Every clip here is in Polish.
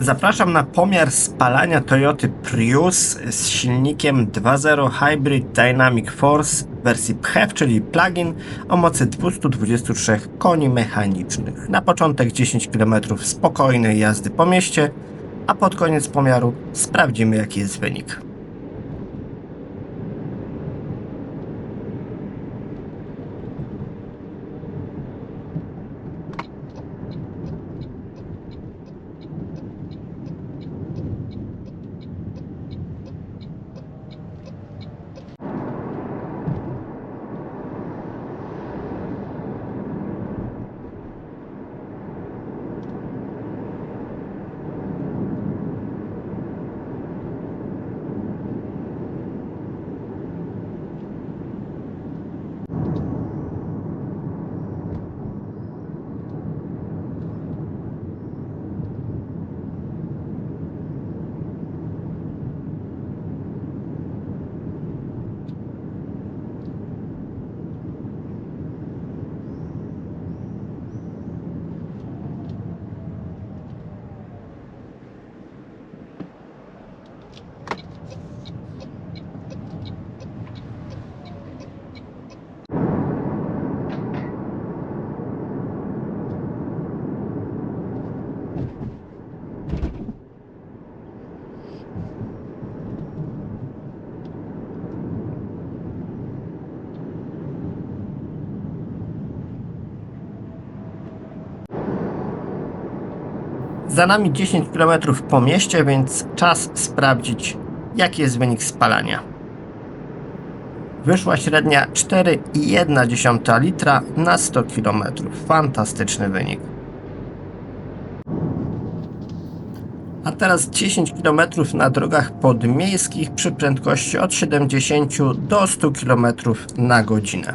Zapraszam na pomiar spalania Toyoty Prius z silnikiem 2.0 Hybrid Dynamic Force w wersji PHEV, czyli plug-in o mocy 223 koni mechanicznych. Na początek 10 km spokojnej jazdy po mieście, a pod koniec pomiaru sprawdzimy jaki jest wynik. Za nami 10 km po mieście, więc czas sprawdzić, jaki jest wynik spalania. Wyszła średnia 4,1 litra na 100 km. Fantastyczny wynik. A teraz 10 km na drogach podmiejskich przy prędkości od 70 do 100 km na godzinę.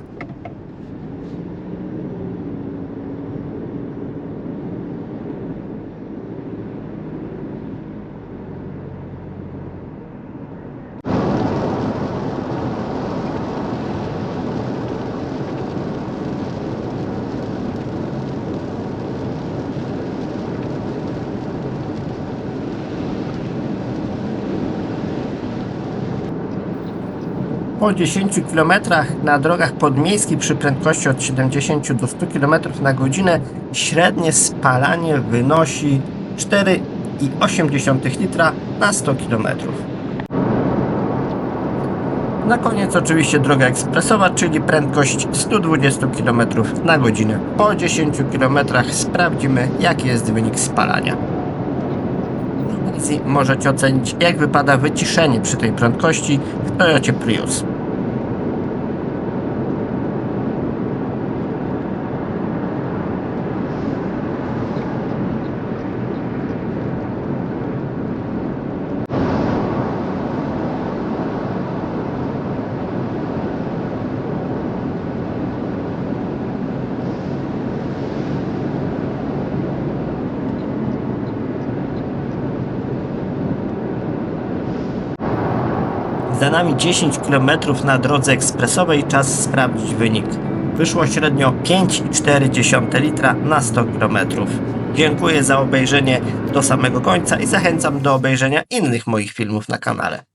Po 10 km na drogach podmiejskich przy prędkości od 70 do 100 km na godzinę średnie spalanie wynosi 4,8 litra na 100 km. Na koniec oczywiście droga ekspresowa, czyli prędkość 120 km na godzinę. Po 10 km sprawdzimy jaki jest wynik spalania. Możecie ocenić jak wypada wyciszenie przy tej prędkości w Toyocie Prius. Za nami 10 km na drodze ekspresowej, czas sprawdzić wynik. Wyszło średnio 5,4 litra na 100 km. Dziękuję za obejrzenie do samego końca i zachęcam do obejrzenia innych moich filmów na kanale.